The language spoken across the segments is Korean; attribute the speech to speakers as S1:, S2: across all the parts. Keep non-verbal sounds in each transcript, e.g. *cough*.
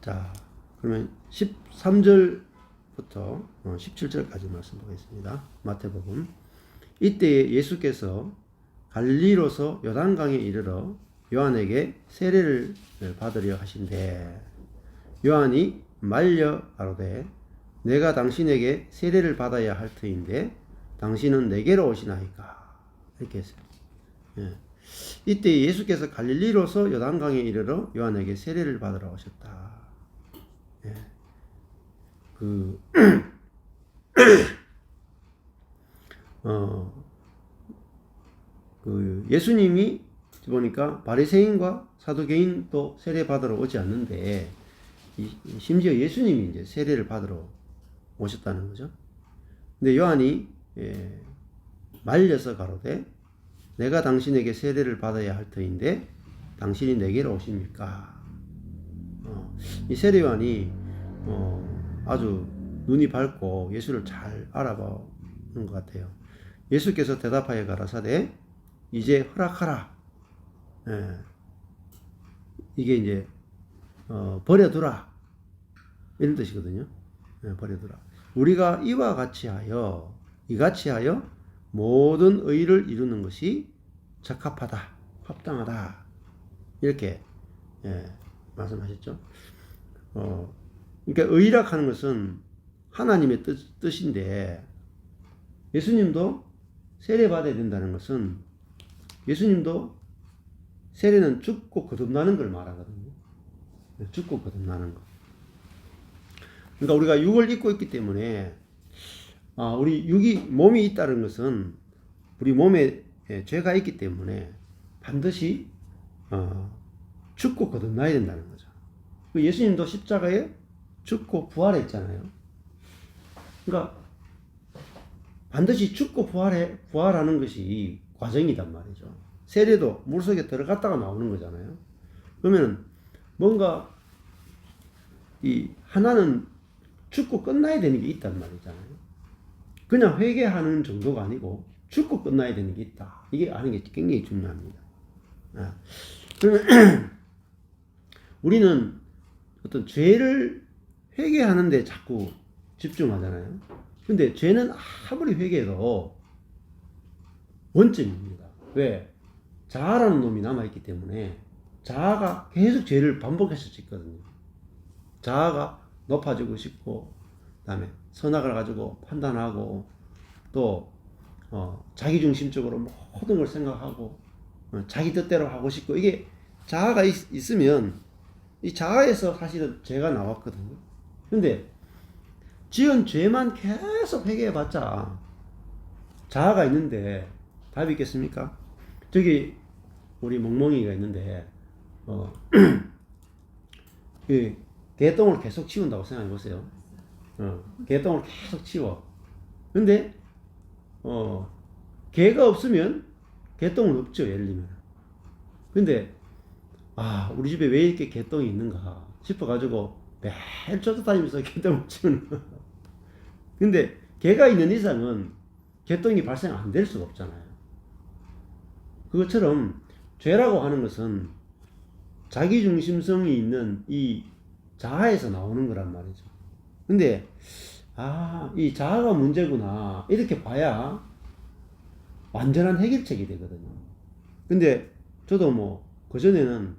S1: 자, 그러면 13절부터 17절까지 말씀 보겠습니다. 마태복음. 이때 예수께서 갈릴리로서 요단강에 이르러 요한에게 세례를 받으려 하신대 요한이 말려 가로되 내가 당신에게 세례를 받아야 할 터인데 당신은 내게로 오시나이까 이렇게 했어요. 예. 이때 예수께서 갈릴리로서 요단강에 이르러 요한에게 세례를 받으러 오셨다. 예. 그, 어, 그 예수님이 보니까 바리새인과 사두개인도 세례 받으러 오지 않는데 이- 심지어 예수님이 이제 세례를 받으러 오셨다는 거죠. 근데 요한이 예, 말려서 가로되 내가 당신에게 세례를 받아야 할 터인데 당신이 내게로 오십니까? 어, 이 요한이 어, 아주 눈이 밝고 예수를 잘 알아보는 것 같아요. 예수께서 대답하여 가라사대 이제 허락하라. 예. 이게 이제 어, 버려두라 이런 뜻이거든요. 예, 버려두라. 우리가 이와 같이 하여 이같이 하여 모든 의를 이루는 것이 적합하다, 합당하다 이렇게 예, 말씀하셨죠. 어, 그러니까 의락하는 것은 하나님의 뜻, 뜻인데 예수님도 세례 받아야 된다는 것은 예수님도 세례는 죽고 거듭나는 걸 말하거든요. 죽고 거듭나는 거. 그러니까 우리가 육을 입고 있기 때문에 아, 우리 육이 몸이 있다는 것은 우리 몸에 예, 죄가 있기 때문에 반드시 어, 죽고 거듭나야 된다는 거죠. 그 예수님도 십자가에 죽고 부활했잖아요. 그러니까 반드시 죽고 부활해 부활하는 것이 과정이단 말이죠. 세례도 물 속에 들어갔다가 나오는 거잖아요. 그러면 뭔가 이 하나는 죽고 끝나야 되는 게 있단 말이잖아요. 그냥 회개하는 정도가 아니고 죽고 끝나야 되는 게 있다. 이게 아는 게 굉장히 중요합니다. 아, *clears throat* 우리는 어떤 죄를 회개하는데 자꾸 집중하잖아요. 근데 죄는 아무리 회개해도 원점입니다. 왜? 자아라는 놈이 남아있기 때문에 자아가 계속 죄를 반복해서 짓거든요. 자아가 높아지고 싶고, 그 다음에 선악을 가지고 판단하고, 또, 어, 자기중심적으로 모든 걸 생각하고, 어, 자기 뜻대로 하고 싶고, 이게 자아가 있, 있으면, 이 자아에서 사실은 죄가 나왔거든요. 근데, 지은 죄만 계속 회개해봤자, 자아가 있는데, 답이 있겠습니까? 저기, 우리 멍멍이가 있는데, 어, *clears throat* 그, 개똥을 계속 치운다고 생각해 보세요. 어, 개똥을 계속 치워. 근데, 어, 개가 없으면 개똥은 없죠, 예를 들면. 근데, 아, 우리 집에 왜 이렇게 개똥이 있는가 싶어가지고 매일 쫓아다니면서 *laughs* 개똥을 치우는 거. 근데, 개가 있는 이상은 개똥이 발생 안 될 수가 없잖아요. 그것처럼 죄라고 하는 것은 자기중심성이 있는 이 자아에서 나오는 거란 말이죠. 근데, 아, 이 자아가 문제구나. 이렇게 봐야 완전한 해결책이 되거든요. 근데 저도 뭐, 그전에는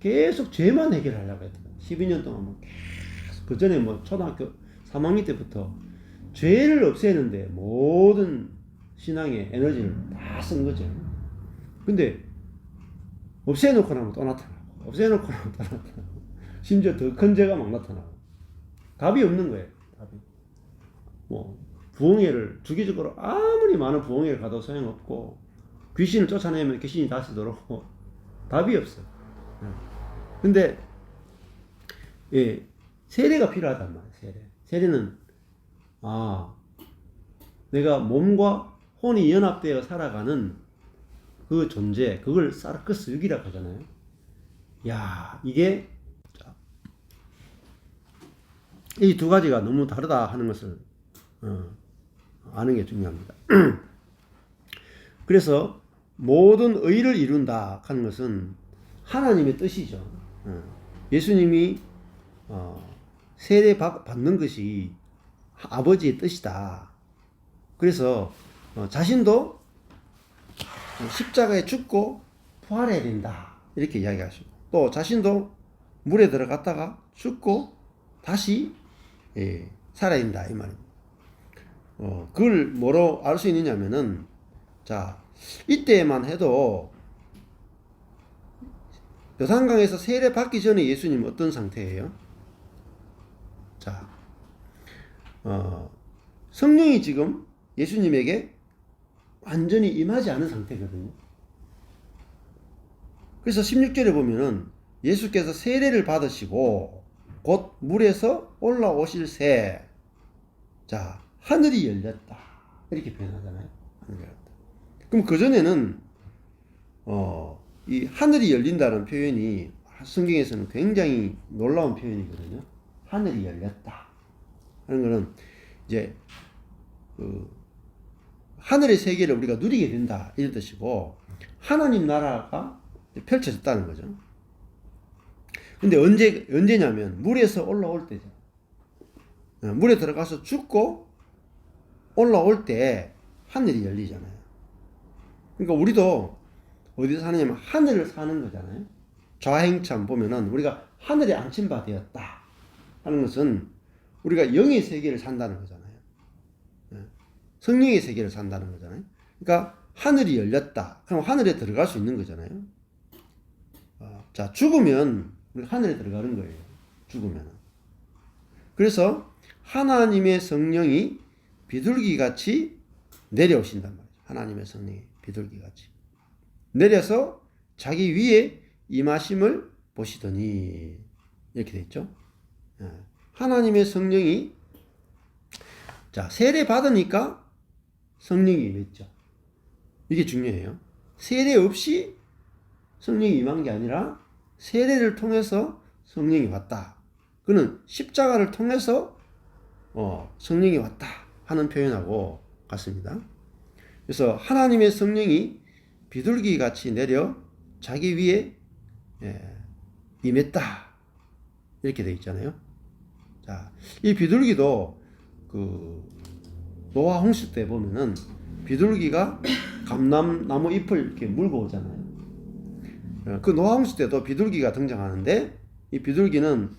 S1: 계속 죄만 해결하려고 했거든요. 12년 동안 뭐 계속, 그 전에 뭐 초등학교 3학년 때부터 죄를 없애는데 모든 신앙의 에너지를 다 쓴 거죠. 근데 없애놓고 나면 또 나타나고 없애놓고 나면 또 나타나고 심지어 더 큰 죄가 막 나타나고 답이 없는 거예요. 답이 뭐 부흥회를 주기적으로 아무리 많은 부흥회를 가도 소용없고 귀신을 쫓아내면 귀신이 다시 들어오고 답이 없어요. 예. 근데 예, 세례가 필요하단 말이에요. 세례. 세례는 아 내가 몸과 혼이 연합되어 살아가는 그 존재, 그걸 사르크스 6이라고 하잖아요. 야, 이게 이 두 가지가 너무 다르다 하는 것을 어, 아는 게 중요합니다. *clears throat* 그래서 모든 의를 이룬다 하는 것은 하나님의 뜻이죠. 어. 예수님이 어, 세례 받, 받는 것이 아버지의 뜻이다. 그래서 어, 자신도 십자가에 죽고 부활해야 된다. 이렇게 이야기하시고 또 자신도 물에 들어갔다가 죽고 다시 예, 살아야 된다 이 말입니다. 어, 그걸 뭐로 알 수 있느냐면은 자 이때만 해도 요산강에서 세례 받기 전에 예수님 어떤 상태예요? 자, 어, 성령이 지금 예수님에게 완전히 임하지 않은 상태거든요. 그래서 16절에 보면은 예수께서 세례를 받으시고 곧 물에서 올라오실 새. 자, 하늘이 열렸다. 이렇게 표현하잖아요. 하늘이 열렸다. 그럼 그전에는, 어, 이 하늘이 열린다는 표현이 성경에서는 굉장히 놀라운 표현이거든요. 하늘이 열렸다. 하는 거는 이제, 그, 하늘의 세계를 우리가 누리게 된다. 이런 뜻이고, 하나님 나라가 펼쳐졌다는 거죠. 근데 언제, 언제냐면, 물에서 올라올 때죠. 어, 물에 들어가서 죽고, 올라올 때 하늘이 열리잖아요. 그러니까 우리도 어디서 사느냐면 하늘을 사는 거잖아요. 좌행참 보면은 우리가 하늘에 안침바 되었다 하는 것은 우리가 영의 세계를 산다는 거잖아요. 예. 성령의 세계를 산다는 거잖아요. 그러니까 하늘이 열렸다. 그럼 하늘에 들어갈 수 있는 거잖아요. 어, 자, 죽으면 하늘에 들어가는 거예요. 죽으면. 그래서 하나님의 성령이 비둘기 같이 내려오신단 말이죠. 하나님의 성령이 비둘기 같이. 내려서 자기 위에 임하심을 보시더니 이렇게 돼 있죠. 예. 하나님의 성령이 자 세례 받으니까 성령이 임했죠. 이게 중요해요. 세례 없이 성령이 임한 게 아니라 세례를 통해서 성령이 왔다. 그는 십자가를 통해서 어, 성령이 왔다 하는 표현하고 같습니다. 그래서 하나님의 성령이 비둘기 같이 내려 자기 위에 예, 임했다. 이렇게 돼 있잖아요. 자, 이 비둘기도 그 노아 홍수 때 보면은 비둘기가 *coughs* 감람나무 잎을 이렇게 물고 오잖아요. 어, 그 노아 홍수 때도 비둘기가 등장하는데 이 비둘기는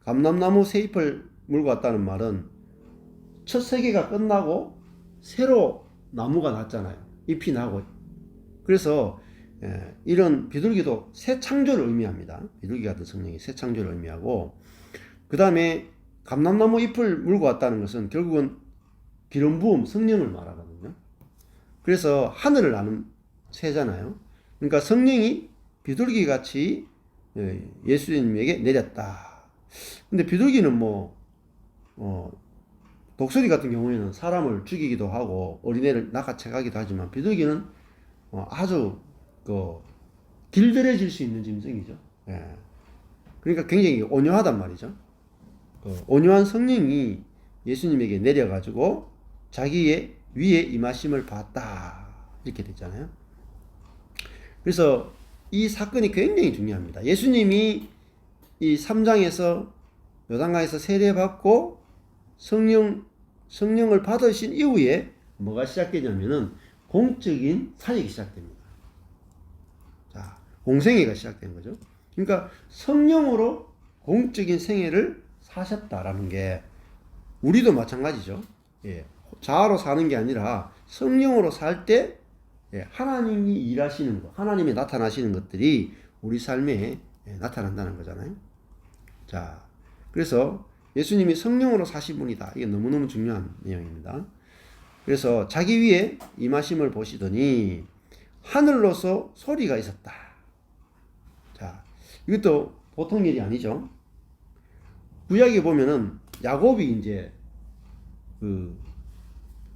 S1: 감람나무 새 잎을 물고 왔다는 말은 첫 세계가 끝나고 새로 나무가 났잖아요. 잎이 나고 그래서 예, 이런 비둘기도 새 창조를 의미합니다. 비둘기 같은 성령이 새 창조를 의미하고 그 다음에 감람나무 잎을 물고 왔다는 것은 결국은 기름 부음 성령을 말하거든요. 그래서 하늘을 나는 새잖아요. 그러니까 성령이 비둘기 같이 예, 예수님에게 내렸다. 근데 비둘기는 뭐 어, 독수리 같은 경우에는 사람을 죽이기도 하고 어린애를 낚아채가기도 하지만 비둘기는 어, 아주 그 길들여질 수 있는 짐승이죠. 예. 그러니까 굉장히 온유하단 말이죠. 그 온유한 성령이 예수님에게 내려가지고 자기의 위에 임하심을 봤다 이렇게 됐잖아요. 그래서 이 사건이 굉장히 중요합니다. 예수님이 이 3장에서 요단강에서 세례받고 성령 성령을 받으신 이후에 뭐가 시작되냐면은 공적인 사역이 시작됩니다. 자, 공생애가 시작된 거죠. 그러니까 성령으로 공적인 생애를 사셨다라는 게 우리도 마찬가지죠. 예. 자아로 사는 게 아니라 성령으로 살때 예, 하나님이 일하시는 것, 하나님이 나타나시는 것들이 우리 삶에 예, 나타난다는 거잖아요. 자, 그래서 예수님이 성령으로 사신 분이다. 이게 너무너무 중요한 내용입니다. 그래서 자기 위에 임하심을 보시더니 하늘로서 소리가 있었다. 자, 이것도 보통 일이 아니죠. 구약에 보면은 야곱이 이제 그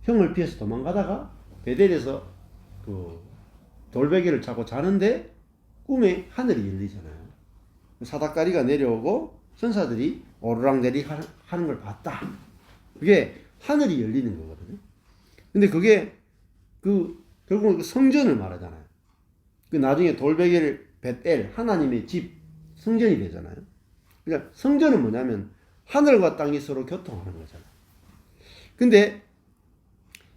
S1: 형을 피해서 도망가다가 베델에서 그 돌베개를 차고 자는데 꿈에 하늘이 열리잖아요. 사닥다리가 내려오고 천사들이 오르락내리 하는 걸 봤다. 그게 하늘이 열리는 거거든요. 근데 그게 그 결국은 그 성전을 말하잖아요. 그 나중에 돌베개를 베텔 하나님의 집 성전이 되잖아요. 그러니까 성전은 뭐냐면 하늘과 땅이 서로 교통하는 거잖아요. 근데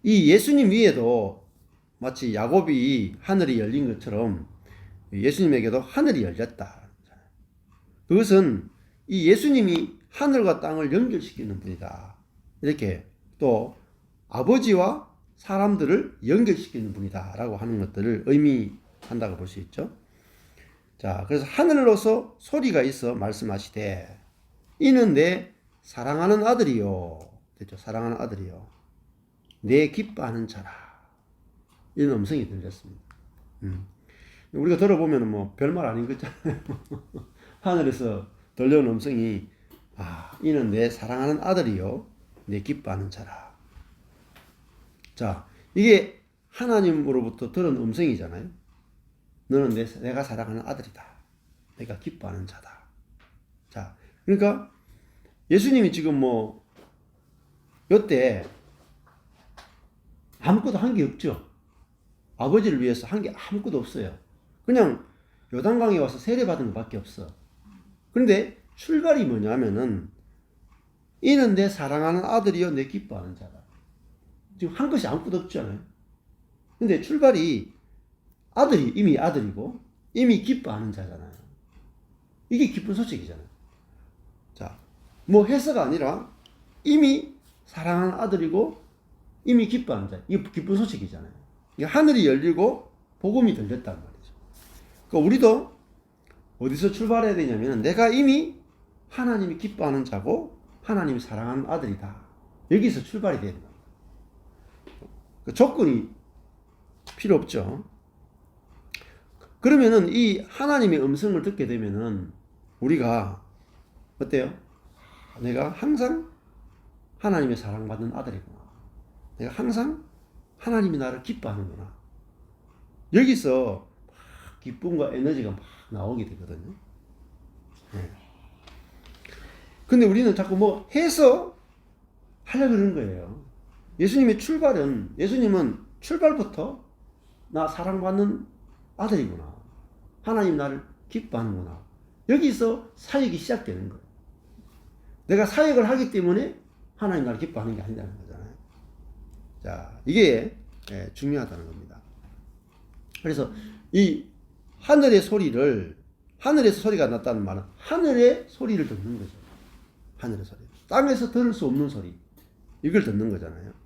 S1: 이 예수님 위에도 마치 야곱이 하늘이 열린 것처럼 예수님에게도 하늘이 열렸다. 그것은 이 예수님이 하늘과 땅을 연결시키는 분이다. 이렇게 또 아버지와 사람들을 연결시키는 분이다라고 하는 것들을 의미한다고 볼 수 있죠. 자, 그래서 하늘로서 소리가 있어 말씀하시되 이는 내 사랑하는 아들이요. 됐죠? 사랑하는 아들이요. 내 기뻐하는 자라. 이런 음성이 들렸습니다. 음. 우리가 들어보면 뭐 별말 아닌 거잖아요. *laughs* 하늘에서 들려온 음성이 아, 이는 내 사랑하는 아들이요. 내 기뻐하는 자라. 자, 이게 하나님으로부터 들은 음성이잖아요. 너는 내, 내가 사랑하는 아들이다. 내가 기뻐하는 자다. 자, 그러니까 예수님이 지금 뭐, 요때 아무것도 한 게 없죠. 아버지를 위해서 한 게 아무것도 없어요. 그냥 요단강에 와서 세례받은 것밖에 없어. 그런데 출발이 뭐냐면은 이는 내 사랑하는 아들이요 내 기뻐하는 자다. 지금 한 것이 아무것도 없잖아요. 근데 출발이 아들이 이미 아들이고 이미 기뻐하는 자잖아요. 이게 기쁜 소식이잖아요. 자, 뭐 해서가 아니라 이미 사랑하는 아들이고 이미 기뻐하는 자. 이게 기쁜 소식이잖아요. 이게 하늘이 열리고 복음이 들렸단 말이죠. 그러니까 우리도 어디서 출발해야 되냐면 내가 이미 하나님이 기뻐하는 자고 하나님이 사랑하는 아들이다. 여기서 출발이 되는 겁니다. 그 조건이 필요 없죠. 그러면은 이 하나님의 음성을 듣게 되면은 우리가 어때요? 내가 항상 하나님의 사랑받는 아들이구나. 내가 항상 하나님이 나를 기뻐하는구나. 여기서 막 기쁨과 에너지가 막 나오게 되거든요. 네. 근데 우리는 자꾸 뭐 해서 하려고 그러는 거예요. 예수님의 출발은, 예수님은 출발부터 나 사랑받는 아들이구나. 하나님 나를 기뻐하는구나. 여기서 사역이 시작되는 거예요. 내가 사역을 하기 때문에 하나님 나를 기뻐하는 게 아니라는 거잖아요. 자, 이게 예, 중요하다는 겁니다. 그래서 이 하늘의 소리를 하늘에서 소리가 났다는 말은 하늘의 소리를 듣는 거죠. 하늘의 소리. 땅에서 들을 수 없는 소리. 이걸 듣는 거잖아요.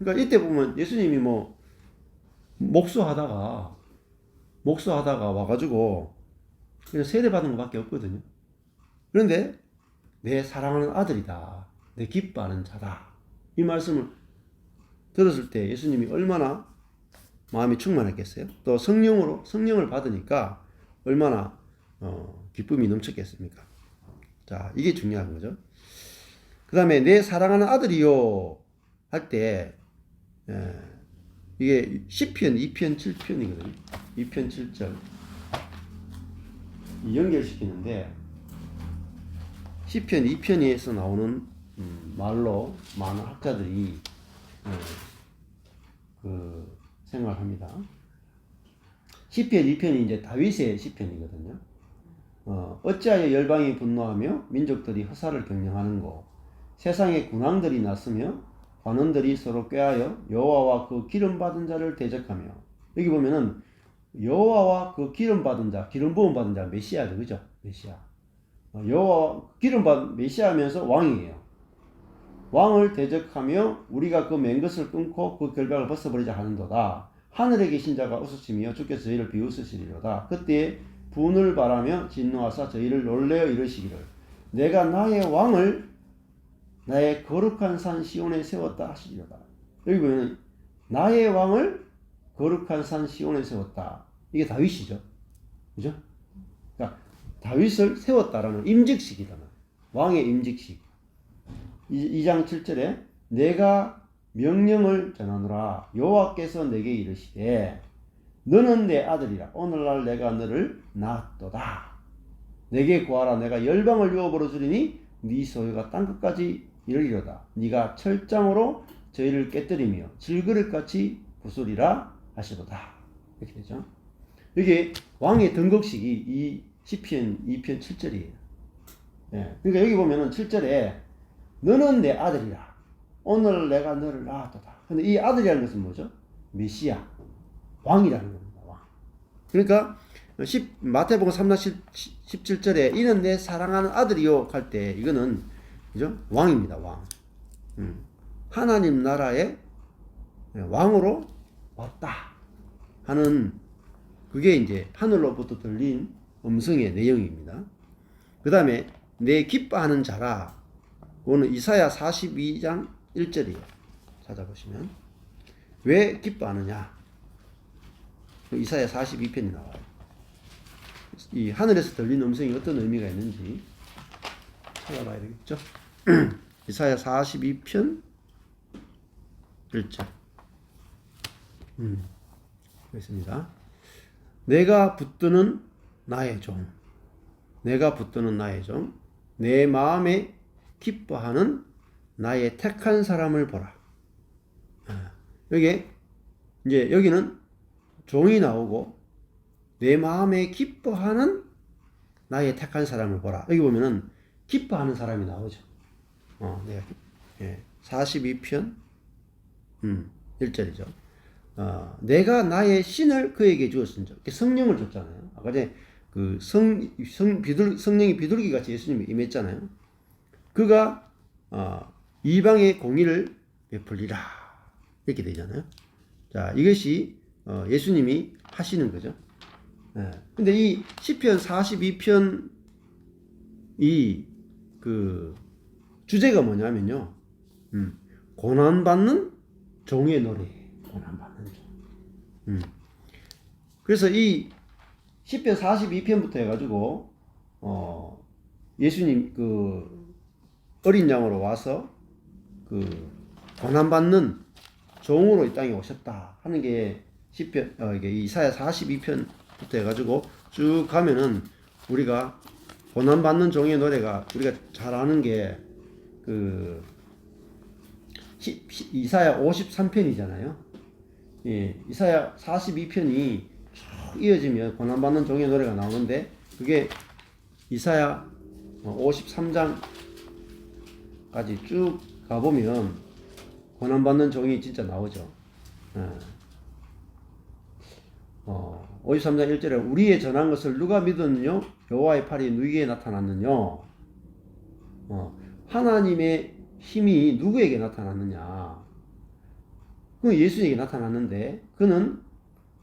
S1: 그러니까 이때 보면 예수님이 뭐 목수하다가 목수하다가 와가지고 그냥 세례 받은 것밖에 없거든요. 그런데 내 사랑하는 아들이다. 내 기뻐하는 자다. 이 말씀을 들었을 때 예수님이 얼마나 마음이 충만했겠어요? 또 성령으로 성령을 받으니까 얼마나 어, 기쁨이 넘쳤겠습니까? 자, 이게 중요한 거죠. 그 다음에 내 사랑하는 아들이요 할 때 이게 10편, 2편, 7편이거든요. 2편 7절 연결시키는데 10편, 2편에서 나오는 음, 말로 많은 학자들이 어, 그 생각합니다. 시편 2편이 이제 다윗의 시편이거든요. 어, 어찌하여 열방이 분노하며 민족들이 허사를 경영하는고 세상에 군왕들이 났으며 관원들이 서로 꾀하여 여호와와 그 기름 받은 자를 대적하며 여기 보면은 여호와와 그 기름 받은 자, 기름 부음 받은 자 메시아죠, 그죠? 메시아. 어, 여호와 기름 받은 메시아면서 왕이에요. 왕을 대적하며 우리가 그맨 것을 끊고 그 결박을 벗어버리자 하는도다. 하늘에 계신 자가 웃으시며 주께서 저희를 비웃으시리로다. 그때 분을 바라며 진노하사 저희를 놀래어 이르시기를 내가 나의 왕을 나의 거룩한 산 시온에 세웠다 하시리로다. 여기 보면 나의 왕을 거룩한 산 시온에 세웠다. 이게 다윗이죠. 그죠? 그러니까 다윗을 세웠다라는 임직식이다. 왕의 임직식. 2장 7절에 내가 명령을 전하노라 여호와께서 내게 이르시되 너는 내 아들이라 오늘날 내가 너를 낳았도다 내게 구하라 내가 열방을 유업으로 주리니 네 소유가 땅 끝까지 이르리로다 네가 철장으로 저희를 깨뜨리며 질그릇같이 부수리라 하시도다 이렇게 되죠 이게 왕의 등극식이 이 시편 2편 7절이에요 예. 그러니까 여기 보면은 7절에 너는 내 아들이라. 오늘 내가 너를 낳았도다. 근데 이 아들이라는 것은 뭐죠? 메시아. 왕이라는 겁니다. 왕. 그러니까 10, 마태복음 3장 10, 17절에 이는 내 사랑하는 아들이요 할 때 이거는 그죠? 왕입니다. 왕. 음. 하나님 나라의 왕으로 왔다 하는 그게 이제 하늘로부터 들린 음성의 내용입니다. 그 다음에 내 기뻐하는 자라 그거는 이사야 42장 1절이에요. 찾아보시면 왜 기뻐하느냐? 그 이사야 42편이 나와요. 이 하늘에서 들린 음성이 어떤 의미가 있는지 찾아봐야 되겠죠? *clears throat* 이사야 42편 1절. 음, 있습니다. 내가 붙드는 나의 종, 내가 붙드는 나의 종, 내 마음에 기뻐하는 나의 택한 사람을 보라. 아, 여기 이제 여기는 종이 나오고 내 마음에 기뻐하는 나의 택한 사람을 보라. 여기 보면은 기뻐하는 사람이 나오죠. 어, 내가 예, 42편 음, 1절이죠. 어, 내가 나의 신을 그에게 주었은즉 성령을 줬잖아요. 아까 전에 그 성, 성 비둘 성령이 비둘기 같이 예수님이 임했잖아요. 그가 어, 이방의 공의를 베풀리라 이렇게 되잖아요. 자 이것이 어, 예수님이 하시는 거죠. 예. 근데 이 시편 42편 이 그 주제가 뭐냐면요. 음, 고난 받는 종의 노래. 고난 받는 종. 음. 그래서 이 시편 42편부터 해가지고 어 예수님 그 어린 양으로 와서 그 고난 받는 종으로 이 땅에 오셨다 하는 게 시편 어 이게 이사야 42편부터 해가지고 쭉 가면은 우리가 고난 받는 종의 노래가 우리가 잘 아는 게 그 이사야 53편이잖아요. 예, 이사야 42편이 쭉 이어지면 고난받는 종의 노래가 나오는데 그게 이사야 53장까지 쭉 가보면 고난받는 종이 진짜 나오죠. 예. 어, 53장 1절에 우리의 전한 것을 누가 믿었느냐? 여호와의 팔이 누구에게 나타났느냐? 어, 하나님의 힘이 누구에게 나타났느냐? 그 예수에게 나타났는데 그는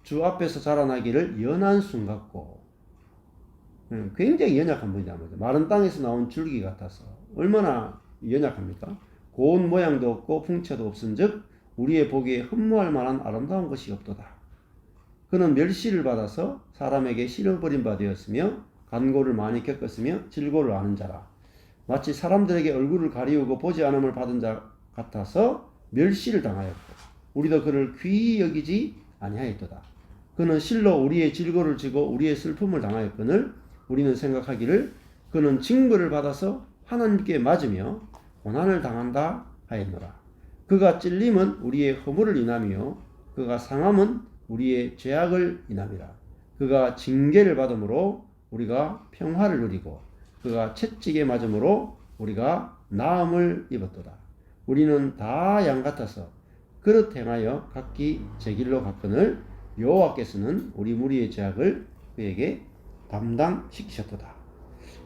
S1: 주 앞에서 자라나기를 연한 순 같고 음, 굉장히 연약한 분이다 말이죠. 마른 땅에서 나온 줄기 같아서 얼마나 연약합니까? 고운 모양도 없고 풍채도 없은즉 우리의 보기에 흠모할 만한 아름다운 것이 없도다. 그는 멸시를 받아서 사람에게 실어버린 바 되었으며 간고를 많이 겪었으며 질고를 아는 자라. 마치 사람들에게 얼굴을 가리우고 보지 않음을 받은 자 같아서 멸시를 당하였고 우리도 그를 귀히 여기지 아니하였도다. 그는 실로 우리의 질고를 지고 우리의 슬픔을 당하였거늘 우리는 생각하기를 그는 징벌을 받아서 하나님께 맞으며 고난을 당한다 하였노라. 그가 찔림은 우리의 허물을 인하며 그가 상함은 우리의 죄악을 인함이라. 그가 징계를 받음으로 우리가 평화를 누리고 그가 채찍에 맞음으로 우리가 나음을 입었도다. 우리는 다 양 같아서 그릇 행하여 각기 제 길로 갔거늘 여호와께서는 우리 무리의 죄악을 그에게 담당시키셨도다.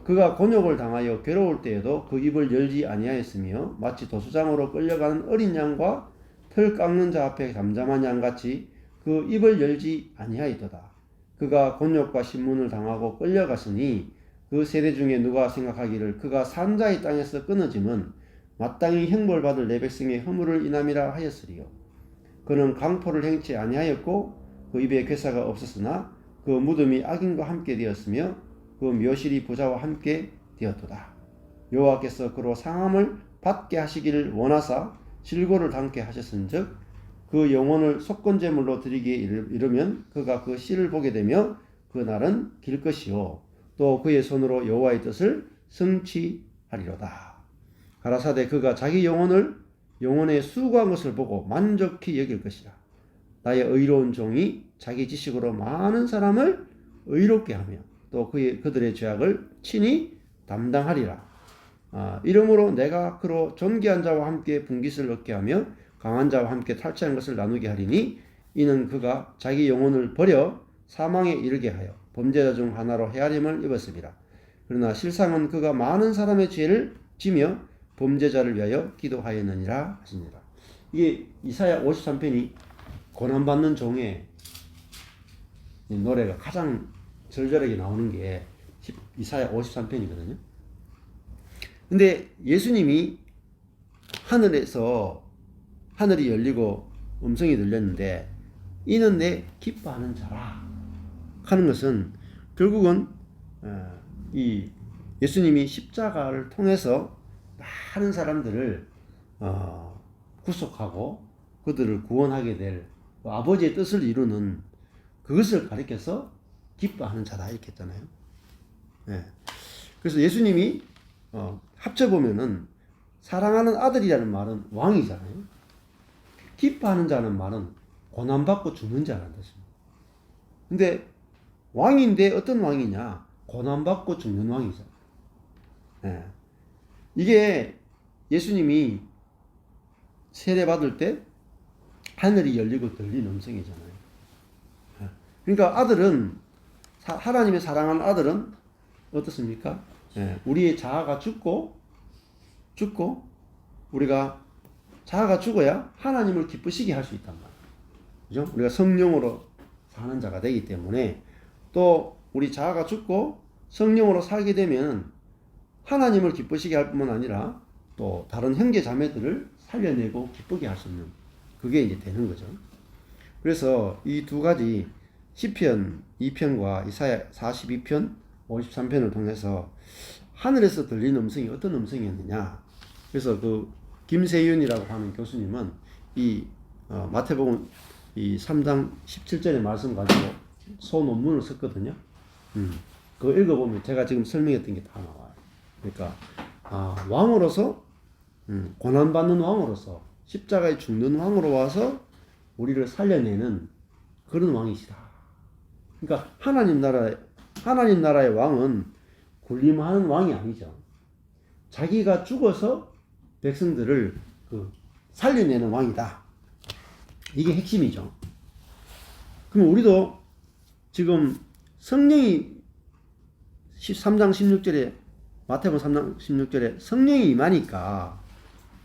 S1: 그가 곤욕을 당하여 괴로울 때에도 그 입을 열지 아니하였으며 마치 도수장으로 끌려가는 어린 양과 털 깎는 자 앞에 잠잠한 양같이 그 입을 열지 아니하였도다. 그가 곤욕과 신문을 당하고 끌려갔으니 그 세대 중에 누가 생각하기를 그가 산자의 땅에서 끊어짐은 마땅히 형벌받을 내 백성의 허물을 인함이라 하였으리요. 그는 강포를 행치 아니하였고 그 입에 괴사가 없었으나 그 무덤이 악인과 함께 되었으며 그 묘실이 부자와 함께 되었도다. 여호와께서 그로 상함을 받게 하시기를 원하사 질고를 당케 하셨은즉 그 영혼을 속건제물로 드리기에 이르면 그가 그 씨를 보게 되며 그 날은 길 것이요 또 그의 손으로 여호와의 뜻을 성취하리로다. 가라사대 그가 자기 영혼을 영혼의 수고한 것을 보고 만족히 여길 것이라. 나의 의로운 종이 자기 지식으로 많은 사람을 의롭게 하며 또 그의 그들의 죄악을 친히 담당하리라. 아, 이러므로 내가 그로 존귀한 자와 함께 분깃을 얻게 하며 강한 자와 함께 탈취한 것을 나누게 하리니 이는 그가 자기 영혼을 버려 사망에 이르게 하여 범죄자 중 하나로 헤아림을 입었습니다. 그러나 실상은 그가 많은 사람의 죄를 지며 범죄자를 위하여 기도하였느니라 하십니다. 이게 이사야 53편이 고난받는 종의 이 노래가 가장 절절하게 나오는 게 이사야 53편이거든요. 근데 예수님이 하늘에서 하늘이 열리고 음성이 들렸는데 이는 내 기뻐하는 자라 하는 것은 결국은 어, 이 예수님이 십자가를 통해서 많은 사람들을 어, 구속하고 그들을 구원하게 될 아버지의 뜻을 이루는 그것을 가리켜서 기뻐하는 자다 이렇게 했잖아요. 예. 그래서 예수님이 어, 합쳐 보면은 사랑하는 아들이라는 말은 왕이잖아요. 기뻐하는 자는 말은 고난받고 죽는 자라는 뜻입니다. 근데 왕인데 어떤 왕이냐? 고난받고 죽는 왕이죠. 예. 이게 예수님이 세례 받을 때 하늘이 열리고 들린 음성이잖아요. 예. 그러니까 아들은 사- 하나님의 사랑하는 아들은 어떻습니까? 예, 우리의 자아가 죽고 죽고 우리가 자아가 죽어야 하나님을 기쁘시게 할 수 있단 말이에요. 그죠? 우리가 성령으로 사는 자가 되기 때문에 또 우리 자아가 죽고 성령으로 살게 되면 하나님을 기쁘시게 할 뿐만 아니라 또 다른 형제 자매들을 살려내고 기쁘게 할 수 있는 그게 이제 되는 거죠. 그래서 이 두 가지 시편 2편과 이사야 42편, 53편을 통해서 하늘에서 들리는 음성이 어떤 음성이었느냐. 그래서 그 김세윤이라고 하는 교수님은 이 어, 마태복음 이 3장 17절의 말씀 가지고 소 논문을 썼거든요. 음. 그거 읽어보면 제가 지금 설명했던 게 다 나와요. 그러니까 아, 왕으로서 음, 고난받는 왕으로서 십자가에 죽는 왕으로 와서 우리를 살려내는 그런 왕이시다. 그러니까 하나님 나라 하나님 나라의 왕은 군림하는 왕이 아니죠. 자기가 죽어서 백성들을 그 살려내는 왕이다. 이게 핵심이죠. 그럼 우리도 지금 성령이 13장 16절에 마태복음 3장 16절에 성령이 임하니까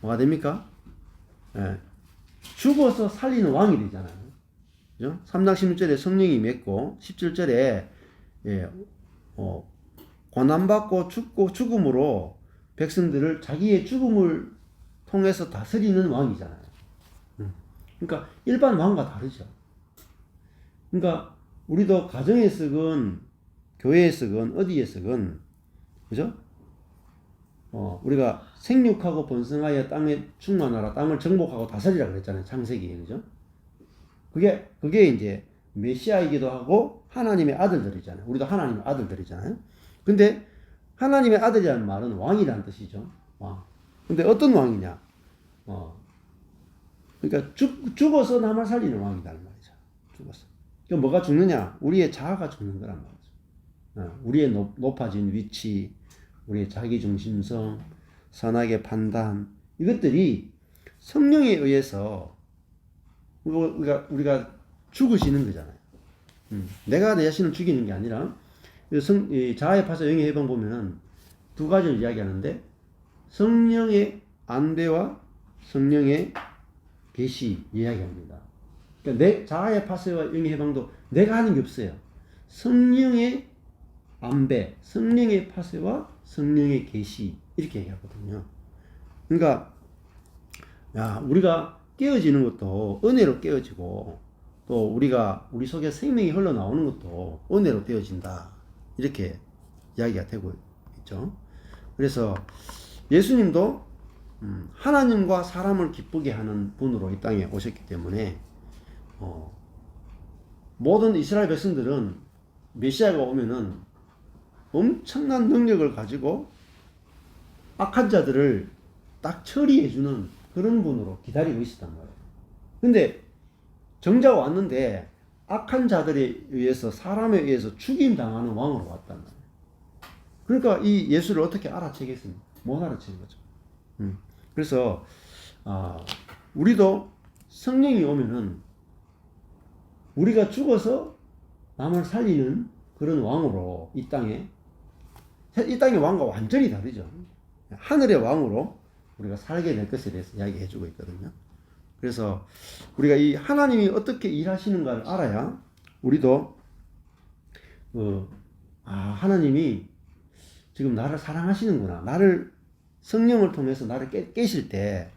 S1: 뭐가 됩니까? 예. 죽어서 살리는 왕이 되잖아요. 그죠? 3장 16절에 성령이 맺고 17절에 예, 어, 고난받고 죽고 죽음으로 백성들을 자기의 죽음을 통해서 다스리는 왕이잖아요. 음. 그러니까 일반 왕과 다르죠. 그러니까 우리도 가정에 쓰건 교회에 쓰건 어디에 쓰건 그죠? 어, 우리가 생육하고 번성하여 땅에 충만하라 땅을 정복하고 다스리라 그랬잖아요. 창세기에 그죠? 그게 그게 이제 메시아이기도 하고 하나님의 아들들이잖아요. 우리도 하나님의 아들들이잖아요. 근데 하나님의 아들이라는 말은 왕이라는 뜻이죠. 왕. 근데 어떤 왕이냐? 어. 그러니까 죽, 죽어서 남을 살리는 왕이라는 말이죠. 죽어서. 그러니까 뭐가 죽느냐? 우리의 자아가 죽는 거란 말이죠. 어, 우리의 높, 높아진 위치, 우리의 자기 중심성, 선악의 판단 이것들이 성령에 의해서 우리가 우리가 죽으시는 거잖아요. 음, 내가 내 자신을 죽이는 게 아니라 성, 이 자아의 파서 영의 해방 보면은 두 가지를 이야기하는데 성령의 안배와 성령의 계시 이야기합니다. 그러니까 내 자아의 파서와 영의 해방도 내가 하는 게 없어요. 성령의 안배, 성령의 파세와 성령의 계시 이렇게 얘기하거든요. 그러니까 야 우리가 깨어지는 것도 은혜로 깨어지고 또 우리가 우리 속에 생명이 흘러나오는 것도 은혜로 되어진다 이렇게 이야기가 되고 있죠. 그래서 예수님도 음, 하나님과 사람을 기쁘게 하는 분으로 이 땅에 오셨기 때문에 어, 모든 이스라엘 백성들은 메시아가 오면은 엄청난 능력을 가지고 악한 자들을 딱 처리해주는 그런 분으로 기다리고 있었단 말이에요. 근데 정작 왔는데 악한 자들에 의해서 사람에 의해서 죽임 당하는 왕으로 왔단 말이에요. 그러니까 이 예수를 어떻게 알아채겠습니까? 못 알아채는 거죠. 음. 그래서 아, 우리도 성령이 오면은 우리가 죽어서 남을 살리는 그런 왕으로 이 땅에 이 땅의 왕과 완전히 다르죠. 하늘의 왕으로 우리가 살게 될 것에 대해서 이야기해 주고 있거든요. 그래서 우리가 이 하나님이 어떻게 일하시는가를 알아야 우리도 어, 아 하나님이 지금 나를 사랑하시는구나. 나를 성령을 통해서 나를 깨, 깨실 때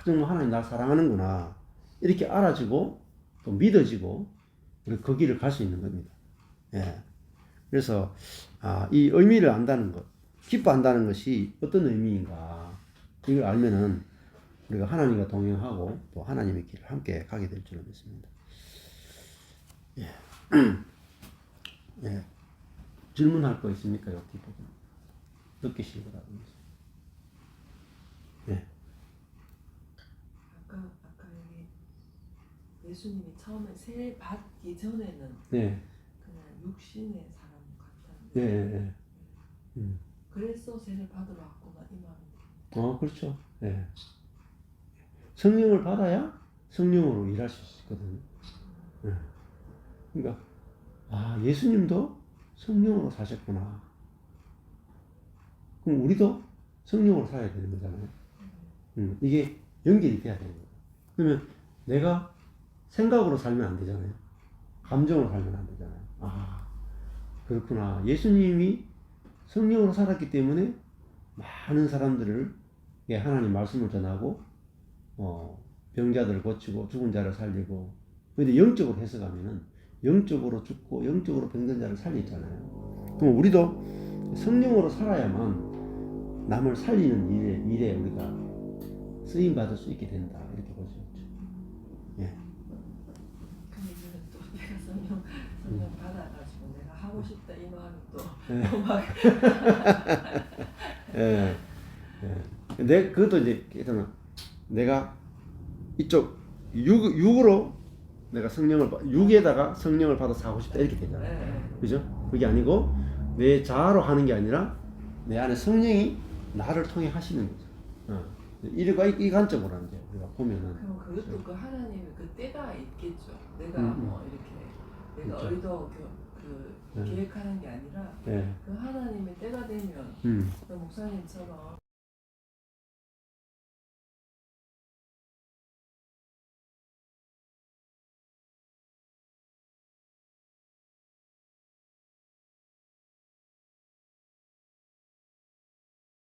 S1: 아, 정말 하나님 나를 사랑하는구나. 이렇게 알아지고 또 믿어지고 우리 그 길을 갈 수 있는 겁니다. 예. 그래서 아, 이 의미를 안다는 것, 기뻐한다는 것이 어떤 의미인가 이걸 알면은 우리가 하나님과 동행하고 또 하나님의 길을 함께 가게 될 줄을 믿습니다. 예. *clears throat* 예. 질문할 거 있습니까? 이 뒷부분. 느끼시더라고요. 예.
S2: 아까 아까 여기 예수님이 처음에 새 받기 전에는
S1: 네.
S2: 그냥 육신의 사람 같았는데
S1: 예, 예, 예. 음.
S2: 그래서 세를 받으러 왔구나 이 마음이
S1: 어, 그렇죠. 예. 성령을 받아야 성령으로 일할 수 있거든요. 예. 그러니까, 아, 예수님도 성령으로 사셨구나. 그럼 우리도 성령으로 살아야 되는 거잖아요. 음, 이게 연결이 돼야 되는 거예요. 그러면 내가 생각으로 살면 안 되잖아요. 감정으로 살면 안 되잖아요. 아, 그렇구나. 예수님이 성령으로 살았기 때문에 많은 사람들을 예, 하나님 말씀을 전하고 어, 병자들을 고치고 죽은 자를 살리고 근데 영적으로 해석하면은 영적으로 죽고 영적으로 병든 자를 살리잖아요. 그럼 우리도 성령으로 살아야만 남을 살리는 일에, 일에 우리가 쓰임 받을 수 있게 된다 이렇게 볼 수 있죠. 예.
S2: 근데 이제는 또 내가 성령 성령 받아가지고 내가 하고 싶다 이 마음이 또 *laughs*
S1: 네.
S2: 막 *laughs*
S1: 예. 예. 내 그것도 이제. 내가 이쪽 육 육으로 내가 성령을 받- 육에다가 성령을 받아서 하고 싶다 이렇게 되잖아.
S2: 예,
S1: 그죠? 그게 아니고 내 자아로 하는 게 아니라 내 안에 성령이 나를 통해 하시는 거죠. 어. 이가 이 관점으로 하는 거예요. 우리가 보면은
S2: 그럼 그것도 그 하나님의 그 때가 있겠죠. 내가
S1: 음, 음.
S2: 뭐 이렇게 내가
S1: 그렇죠.
S2: 의도 그, 그
S1: 네.
S2: 계획하는 게 아니라
S1: 예.
S2: 그 하나님의 때가 되면
S1: 음.
S2: 그 목사님처럼